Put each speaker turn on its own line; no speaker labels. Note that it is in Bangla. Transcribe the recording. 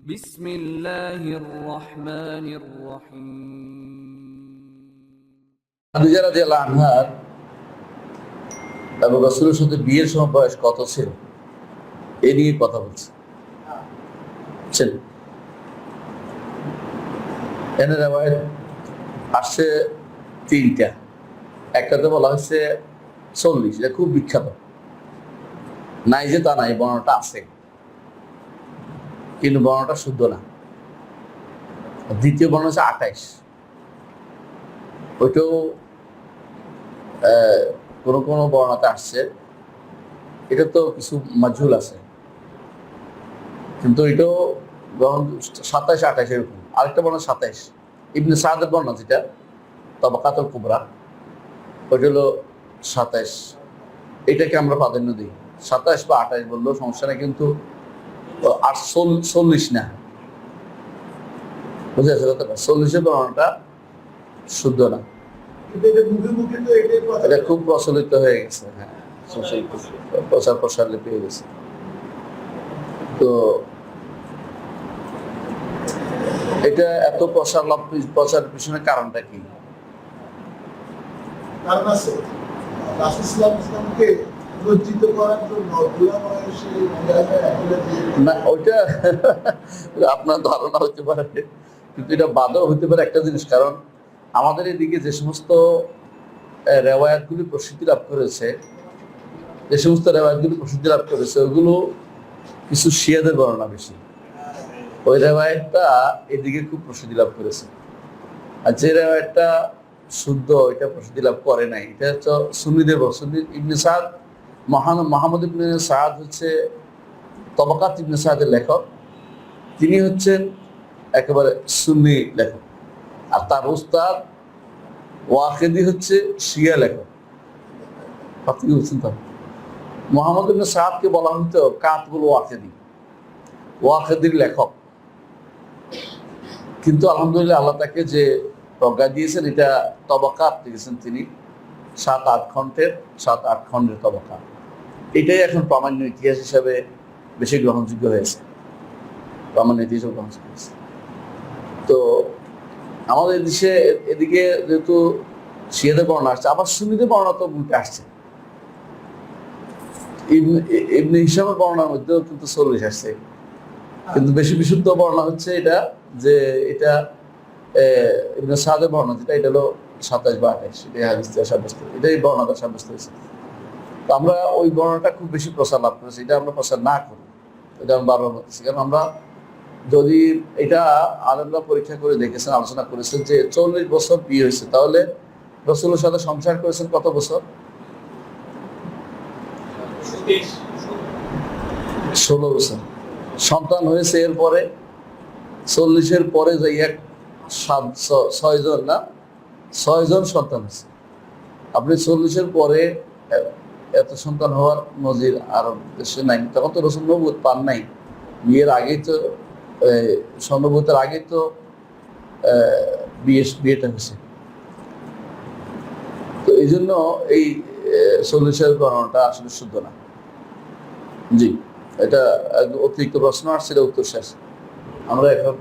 بسم الله الرحمن الرحيم
খাদিজা রাদিয়াল্লাহু আনহার এবং রসুলের সাথে বিয়ের সময় বয়স কত ছিল এ নিয়ে কথা বলছে বুঝছেন? এনে রেওয়ায়ত আসছে তিনটা একটাতে বলা হচ্ছে চল্লিশ এটা খুব বিখ্যাত নাই যে তা নাই বর্ণটা আছে কিন্তু বর্ণটা শুদ্ধ না। দ্বিতীয় বর্ণ হচ্ছে আঠাইশ। ওইটাও কোনো কোনো বর্ণাতে আসছে। এটা তো কিছু মাঝুল আছে। কিন্তু এটাও যখন সাতাইশ, আঠাইশ এরকম। আরেকটা বর্ণ সাতাইশ। ইবনে সাদের বর্ণ যেটা, তবাকাতল কুবরা। ওইটা হলো সাতাইশ। এটাকে আমরা প্রাধান্য দিই। সাতাইশ বা আঠাইশ বললেও সমস্যা নেই, কিন্তু আট চল্লিশ না। বুঝে আছে কথাটা? চল্লিশের বর্ণটা শুদ্ধ না।
এটা
খুব প্রচলিত হয়ে গেছে হ্যাঁ। প্রচার প্রসারে পেয়ে গেছে। তো এটা এত প্রসার লাভ প্রচারের পিছনে কারণটা কি?
কারণ আছে।
না, ওইটা আপনার ধারণা হতে পারে, কিন্তু এটা বাদও হতে পারে একটা জিনিস, কারণ আমাদের এদিকে যে সমস্ত রেওয়ায়াতগুলি প্রসিদ্ধি লাভ করেছে, যে সমস্ত রেওয়ায়াতগুলি প্রসিদ্ধি লাভ করেছে, ওগুলো কিছু শিয়াদের বর্ণনা বেশি। ওই রেওয়ায়তটা এদিকে খুব প্রসিদ্ধি লাভ করেছে। আর যে রেওয়ায়তটা শুদ্ধ এটা প্রসিদ্ধি লাভ করে নাই। এটা হচ্ছে সুন্নিদের। সুন্নি ইবনে সাদ মহান, মোহাম্মদ ইবনে সাদ হচ্ছে তবাকাত ইবনে সাদের লেখক। তিনি হচ্ছেন একেবারে সুন্নি লেখক। আর তার উস্তাদ ওয়াকেদি হচ্ছে শিয়া লেখক। কি বলছেন তো মোহাম্মদ ইবনে সাদকে বলা হতো কাতবুল ওয়াকেদি। ওয়াকেদির লেখক। কিন্তু আলহামদুলিল্লাহ আল্লাহ তাকে যে প্রজ্ঞা দিয়েছেন, এটা তবাকাত দিয়েছেন তিনি। সাত আট খণ্ডের, সাত আট খণ্ডের তবাকাত এটাই এখন প্রামাণ্য ইতিহাস হিসাবে বেশি গ্রহণযোগ্য হয়েছে। প্রামাণ্য ইতিহাস গ্রহণযোগ্য হয়েছে। তো আমাদের দেশে এদিকে যেহেতু শিয়াদের বর্ণনা আসছে, আবার সুন্নিদের বর্ণনা তো উল্টে আসছে। ইবনে- এ- ইবনে হিসামের বর্ণনার মধ্যেও কিন্তু চল্লিশ আসছে। কিন্তু বেশি বিশুদ্ধ বর্ণনা হচ্ছে এটা যে এটা সাদের বর্ণনা, যেটা এটা হলো সাতাশ বা দিয়ে সাব্যস্ত এটাই বর্ণনা সাব্যস্ত হয়েছে। তো আমরা ওই বর্ণনাটা খুব বেশি প্রচার লাভ করেছি, এটা আমরা প্রচার না করি, এটা আমি বারবার বলতেছি। কারণ আমরা যদি এটা আলেমরা পরীক্ষা করে দেখেছেন, আলোচনা করেছেন যে চল্লিশ বছর বিয়ে হয়েছে, তাহলে রসুলের সাথে সংসার করেছেন কত বছর? ষোলো বছর। সন্তান হয়েছে এরপরে, চল্লিশের পরে যাই এক সাত ছয়জন না? ছয়জন সন্তান হয়েছে আপনি চল্লিশের পরে এত সন্তান হওয়ার নজির আরব দেশে নাই। তখন তো রসুল নবুত পান নাই। বিয়ের আগেই তো স্বর্ণভূতের আগে তো বিয়ে, বিয়েটা হয়েছে। তো এই জন্য এই চল্লিশের গণনাটা আসলে শুদ্ধ না। জি, এটা অতিরিক্ত প্রশ্ন আসছিল, উত্তর শেষ। আমরা এখন